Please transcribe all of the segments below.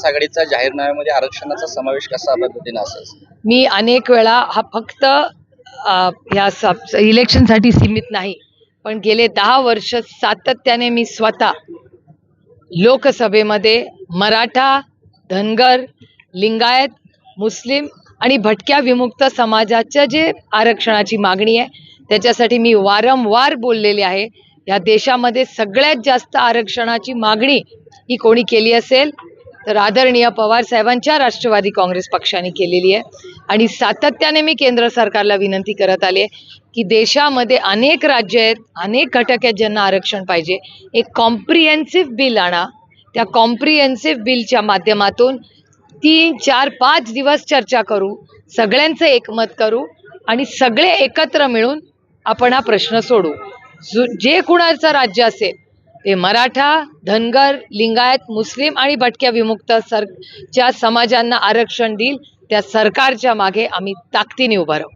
आघाडीचा जाहीरनाम्यामध्ये आरक्षणाचा समावेश कसा पद्धतीने असेल? मी अनेक वेळा हा फक्त अ, या सब इलेक्शनसाठी सीमित नाही पण गेले दहा वर्ष सातत्याने मी स्वतः लोकसभेमध्ये मराठा धनगर लिंगायत मुस्लिम आणि भटक्या विमुक्त समाजाच्या जे आरक्षणाची मागणी आहे त्याच्यासाठी मी वारंवार बोललेले आहे. या देशामध्ये सगळ्यात जास्त आरक्षणाची मागणी ही कोणी केली असेल? तर आदरणीय पवार साहेबांच्या राष्ट्रवादी काँग्रेस पक्षाने केलेली आहे. आणि सातत्याने मी केंद्र सरकारला विनंती करत आले की देशामध्ये अनेक राज्य आहेत अनेक घटक आहेत ज्यांना आरक्षण पाहिजे. एक कॉम्प्रिहेन्सिव्ह बिल आणा. त्या कॉम्प्रिहेन्सिव्ह बिलच्या माध्यमातून तीन चार पाच दिवस चर्चा करू सगळ्यांचं एकमत करू आणि सगळे एकत्र मिळून आपण हा प्रश्न सोडू. जे कुणाचं राज्य असेल ते मराठा धनगर लिंगायत मुस्लिम आणि भटक्या विमुक्त सर च्या समाजांना आरक्षण देईल त्या सरकारच्या मागे आम्ही ताकदीने उभं राहू.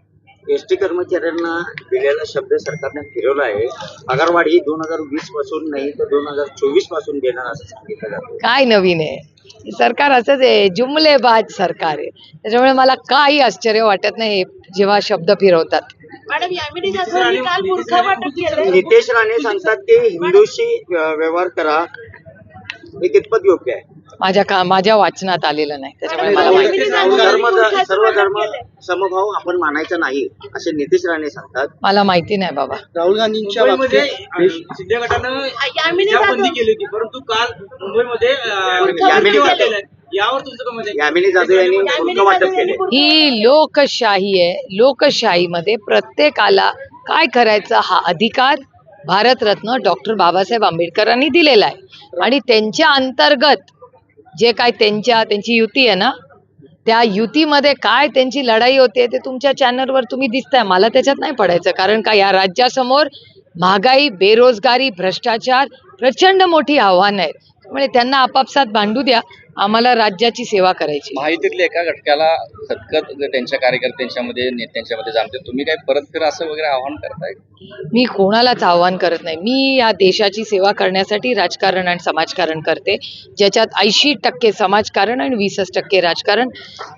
एस टी कर्मचाऱ्यांना दिलेला शब्द सरकारने फिरवला आहे. पगारवाढ ही दोन हजार वीसपासून नाही तर दोन हजार चोवीसपासून देणार असं सांगितलं जातं. काय नवीन आहे? सरकार असंच आहे जुमलेबाज सरकार आहे. त्याच्यामुळे मला काही आश्चर्य वाटत नाही हे जेव्हा शब्द फिरवतात. मॅडम यामिनी जाधवांनी काल मूर्खा वाटप केलं नितेश राणे सांगतात ते हिंदूशी अं, व्यवहार करा. हे कितपत योग्य आहे? माझ्या का माझ्या वाचनात आलेलं नाही. त्याच्यामुळे मला माहिती सर्व धर्म सर्व धर्म समभाव आपण मानायचा नाही असे नितेश राणे सांगतात. मला माहिती नाही बाबा. राहुल गांधींच्या मुंबईमध्ये अ, शिंदे गटानं यामिनी ज्या बंदी जाधव केली होती परंतु काल मुंबईमध्ये अ, यामिनी मूर्ख जाधव. वाटलेलं आहे. यावर तुमचं काय मत आहे? यामिनी जाधव यांनी शुल्क वाटप केले ही लोकशाही आहे. लोकशाहीमध्ये प्रत्येकाला काय करायचा हा अधिकार भारतरत्न डॉक्टर बाबासाहेब आंबेडकरांनी दिलेला आहे. आणि त्यांच्या अंतर्गत जे काय त्यांच्या त्यांची युती आहे ना त्या युतीमध्ये काय त्यांची लढाई होते ते तुमच्या चॅनलवर तुम्ही दिसताय. मला त्याच्यात नाही पडायचं. कारण का या राज्यासमोर महागाई बेरोजगारी भ्रष्टाचार प्रचंड मोठी आव्हानं आहेत त्यामुळे त्यांना आपापसात भांडू द्या. आम्हाला राज्याची सेवा करायची. महायुतीतल्या एका घटकाला खतखत त्यांच्या कार्यकर्त्यांच्यामध्ये नेत्यांच्यामध्ये जाणते. तुम्ही काय परत फिर असं वगैरे आव्हान करताय? मी कोणालाच आव्हान करत नाही. मी या देशाची सेवा करण्यासाठी राजकारण आणि समाजकारण करते. ज्याच्यात ऐंशी टक्के समाजकारण आणि वीसच टक्के राजकारण.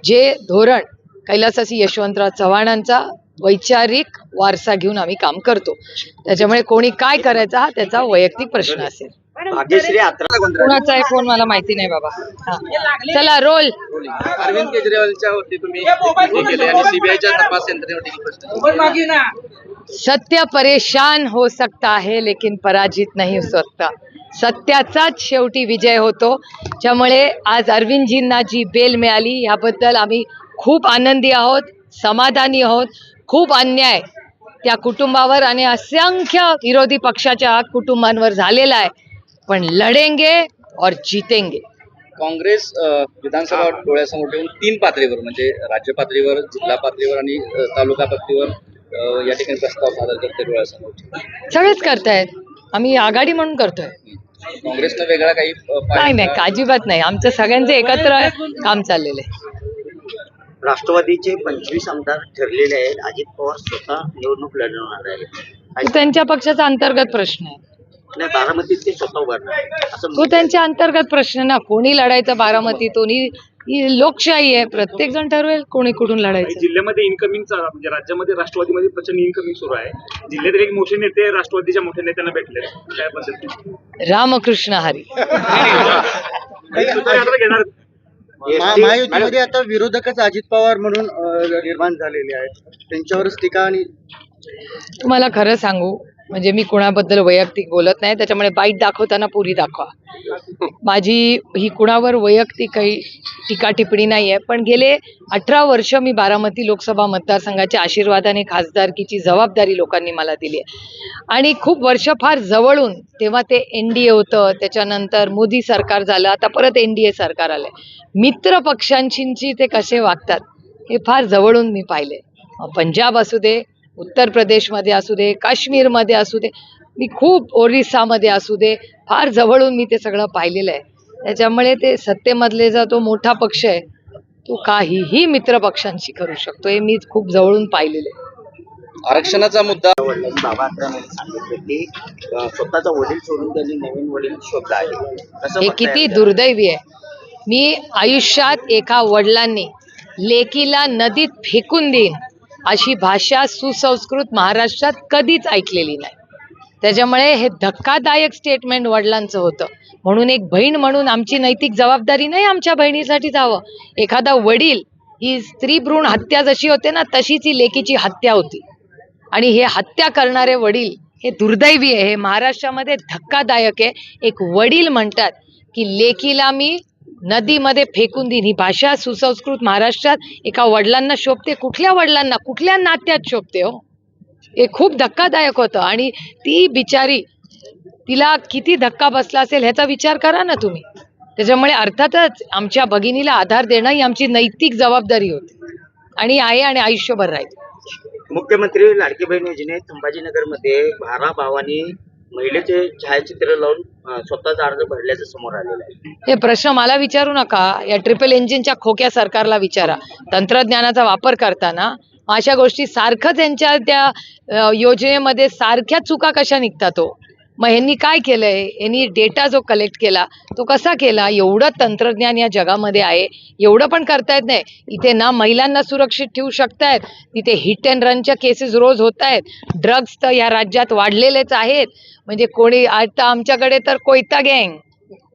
जे धोरण कैलासासी यशवंतराव चव्हाणांचा वैचारिक वारसा घेऊन आम्ही काम करतो. त्याच्यामुळे कोणी काय करायचा हा त्याचा वैयक्तिक प्रश्न असेल. भाग्यश्री कोणाचा आहे कोण मला माहिती नाही बाबा. हा. चला रोल. अरविंद केजरीवालच्या वरती तुम्ही. टीका केली आणि सीबीआयच्या तपास यंत्रणेवरती सत्य परेशान हो सकता है लेकिन पराजित नहीं हो सकता. सत्याचाच शेवटी विजय होतो. त्यामुळे आज अरविंदजींना जी बेल मिळाली याबद्दल आम्ही खूप आनंदी आहोत समाधानी आहोत. खूप अन्याय त्या कुटुंबावर आणि असंख्य विरोधी पक्षाच्या कुटुंबांवर झालेला आहे. पण लढेंगे और जीतेंगे. काँग्रेस विधानसभा डोळ्यासमोर ठेवून तीन पातळीवर म्हणजे राज्य पातळीवर जिल्हा पातळीवर आणि तालुका पातळीवर या ठिकाणी प्रस्ताव सादर करते डोळ्यासमोर. सगळेच करतायत. आम्ही आघाडी म्हणून करतोय. काँग्रेसनं वेगळा काही नाही नाही अजिबात नाही. आमचं सगळ्यांचं एकत्र काम चाललेलं आहे. राष्ट्रवादीचे पंचवीस आमदार ठरलेले आहेत. अजित पवार स्वतः निवडणूक लढवणार आहेत. तो त्यांच्या पक्षाचा अंतर्गत प्रश्न आहे. नाही बारामतीत ते स्वतः उभारणार. आहेत. असं तो त्यांच्या अंतर्गत प्रश्न ना कोणी लढायचं बारामतीतून? ही ही लोकशाही आहे प्रत्येक जण ठरवेल कोणी कुठून लढायचं. जिल्ह्यामध्ये इन्कमिंगचा म्हणजे राज्यामध्ये राष्ट्रवादीमध्ये प्रचंड इन्कमिंग सुरू आहे. जिल्ह्यातील एक मोठे नेते राष्ट्रवादीच्या मोठ्या नेत्यांना भेटले काय पद्धती रामकृष्ण हरी. यात्रा घेणार? ST महायुतीमध्ये आता विरोधकच अजित पवार म्हणून अ, निर्माण झालेले आहेत. त्यांच्यावरच टीका आणि तुम्हाला खरं सांगू म्हणजे मी कुणाबद्दल वैयक्तिक बोलत नाही त्याच्यामुळे बाईट दाखवताना पुरी दाखवा. माझी ही कुणावर वैयक्तिक काही टीका टिप्पणी नाही आहे पण गेले अठरा वर्ष मी बारामती लोकसभा मतदारसंघाच्या आशीर्वादाने खासदारकीची जबाबदारी लोकांनी मला दिली आहे. आणि खूप वर्ष फार जवळून तेव्हा ते एन डी ए होतं त्याच्यानंतर मोदी सरकार झालं आता परत एन डी ए सरकार आलं मित्र पक्षांशी ते कसे वागतात हे फार जवळून मी पाहिले पंजाब असू दे उत्तर प्रदेशमध्ये असू दे काश्मीरमध्ये असू दे मी खूप ओरिसामध्ये असू दे फार जवळून मी ते सगळं पाहिलेलं आहे. त्याच्यामुळे ते सत्तेमधले जो तो मोठा पक्ष आहे तो काहीही मित्र पक्षांशी करू शकतो हे मी खूप जवळून पाहिलेलं आहे. आरक्षणाचा मुद्दा वडील बाबा आत्र्यांनी सांगितले की अं, स्वतःचा वडील सोडून त्यांनी नवीन वडील शोधला आहे. हे किती? दुर्दैवी आहे. मी आयुष्यात एका वडिलांनी लेकीला नदीत फेकून देईन अशी भाषा सुसंस्कृत महाराष्ट्रात कधीच ऐकलेली नाही. त्याच्यामुळे हे धक्कादायक स्टेटमेंट वडिलांचं होतं. म्हणून एक बहीण म्हणून आमची नैतिक जबाबदारी नाही आमच्या बहिणीसाठी जावं. एखादा वडील ही स्त्री भ्रूण हत्या जशी होते ना तशीच ही लेकीची हत्या होती. आणि हे हत्या करणारे वडील हे दुर्दैवी आहे. हे महाराष्ट्रामध्ये धक्कादायक आहे. एक वडील म्हणतात की लेकीला मी नदीमध्ये फेकून दिन ही भाषा सुसंस्कृत महाराष्ट्रात एका वडिलांना शोभते कुठल्या वडिलांना? कुठल्या नात्यात शोभते हो? हे खूप धक्कादायक होतं. आणि ती बिचारी तिला किती धक्का बसला असेल ह्याचा विचार करा ना तुम्ही. त्याच्यामुळे अर्थातच आमच्या भगिनीला आधार देणं ही आमची नैतिक जबाबदारी होती. आणि आहे आणि आयुष्यभर राहील. मुख्यमंत्री लाडकी बहीण योजनेत संभाजीनगरमध्ये बारा भावांनी महिलेचे छायाचित्र लावून स्वतःचा अर्ज भरल्याचं समोर आलेलं आहे. हे प्रश्न मला विचारू नका. या ट्रिपल इंजिनच्या खोक्या सरकारला विचारा. तंत्रज्ञानाचा वापर करताना अशा गोष्टी सारखं त्यांच्या त्या योजनेमध्ये सारख्या चुका कशा निघतात हो? मग यांनी काय केलंय? यांनी डेटा जो कलेक्ट केला तो कसा केला? एवढं तंत्रज्ञान या जगामध्ये आहे. एवढं पण करता येत नाही. इथे ना महिलांना सुरक्षित ठेवू शकतायत. तिथे हिट अँड रनच्या केसेस रोज होत आहेत ड्रग्स तर या राज्यात वाढलेलेच आहेत. म्हणजे कोणी आता आमच्याकडे तर कोयता गँग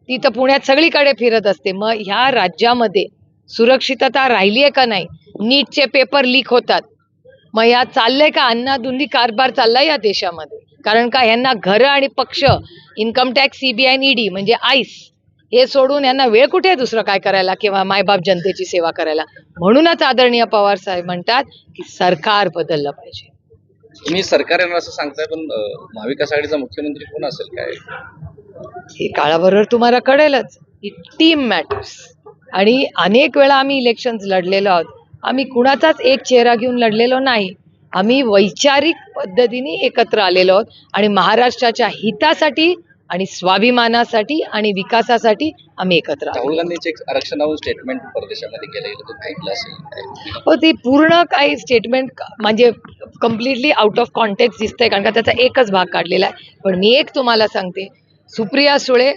ती तर पुण्यात सगळीकडे फिरत असते. मग ह्या राज्यामध्ये सुरक्षितता राहिली आहे का नाही? नीटचे पेपर लीक होतात. मग या चाललंय का? अन्नाधुंदी कारभार चाललाय या देशामध्ये. कारण का ह्यांना घरं आणि पक्ष इन्कम टॅक्स सीबीआय ईडी म्हणजे आईस हे सोडून यांना वेळ कुठे आहे दुसरं काय करायला किंवा मायबाप जनतेची सेवा करायला? म्हणूनच आदरणीय पवार साहेब म्हणतात की सरकार बदललं पाहिजे. तुम्ही सरकार येणार असं सांगताय पण महाविकास आघाडीचा मुख्यमंत्री कोण असेल काय? हे काळाबरोबर तुम्हाला कळेलच. की टीम मॅटर्स आणि अनेक वेळा आम्ही इलेक्शन्स लढलेलो आहोत. आम्ही कुणाचाच एक चेहरा घेऊन लढलेलो नाही. आम्ही वैचारिक पद्धतीने एकत्र आलेलो आहोत आणि महाराष्ट्राच्या हितासाठी आणि स्वाभिमानासाठी आणि विकासासाठी आम्ही एकत्र आलो. राहुल गांधीचे एक आरक्षणावरून स्टेटमेंट परदेशामध्ये केलं ऐकलं असेल. हो ते पूर्ण काही स्टेटमेंट म्हणजे कम्प्लिटली आउट ऑफ कॉन्टेक्स्ट दिसतंय कारण का त्याचा एकच भाग काढलेला आहे. पण मी एक तुम्हाला सांगते सुप्रिया सुळे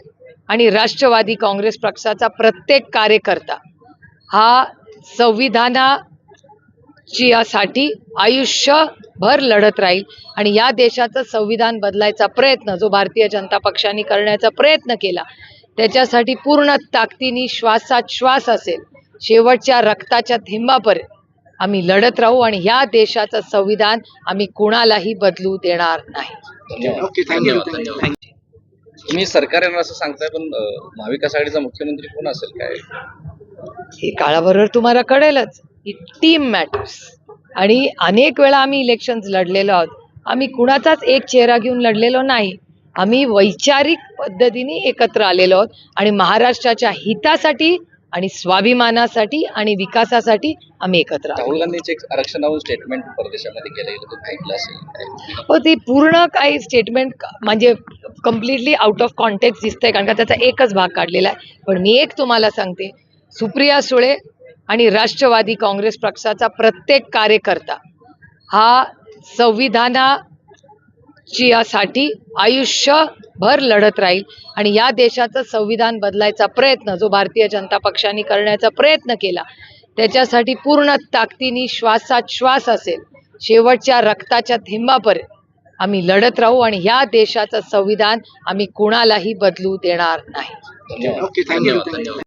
आणि राष्ट्रवादी काँग्रेस पक्षाचा प्रत्येक कार्यकर्ता हा संविधानाची साठी आयुष्यभर लढत राहील. आणि या देशाचं संविधान बदलायचा प्रयत्न जो भारतीय जनता पक्षाने करण्याचा प्रयत्न केला त्याच्यासाठी पूर्ण ताकदीने श्वासात श्वास असेल. शेवटच्या रक्ताच्या थेंबापर्यंत आम्ही लढत राहू आणि ह्या देशाचं संविधान आम्ही कुणालाही बदलू देणार नाही. तुम्ही सरकार येणार असं सांगताय पण महाविकास आघाडीचा मुख्यमंत्री कोण असेल काय? हे काळाबरोबर तुम्हाला कळेलच. की टीम मॅटर्स आणि अनेक वेळा आम्ही इलेक्शन्स लढलेलो आहोत. आम्ही कुणाचाच एक चेहरा घेऊन लढलेलो नाही. आम्ही वैचारिक पद्धतीने एकत्र आलेलो आहोत. आणि महाराष्ट्राच्या हितासाठी आणि स्वाभिमानासाठी आणि विकासासाठी आम्ही एकत्र आलो राहुल गांधीचे स्टेटमेंट परदेशामध्ये केलं असेल? हो ते पूर्ण काही स्टेटमेंट म्हणजे कम्प्लिटली आउट ऑफ कॉन्टेक्स्ट दिसतंय कारण का त्याचा एकच भाग काढलेला आहे. पण मी एक तुम्हाला सांगते. सुप्रिया सुळे आणि राष्ट्रवादी काँग्रेस पक्षाचा प्रत्येक कार्यकर्ता हा संविधानाची साठी आयुष्यभर लढत राहील आणि या देशाचं संविधान बदलायचा प्रयत्न जो भारतीय जनता पक्षाने करण्याचा प्रयत्न केला त्याच्यासाठी पूर्ण ताकदीने श्वासात श्वास असेल. शेवटच्या रक्ताच्या थेंबापर्यंत आम्ही लढत राहू आणि ह्या देशाचं संविधान आम्ही कुणालाही बदलू देणार नाही.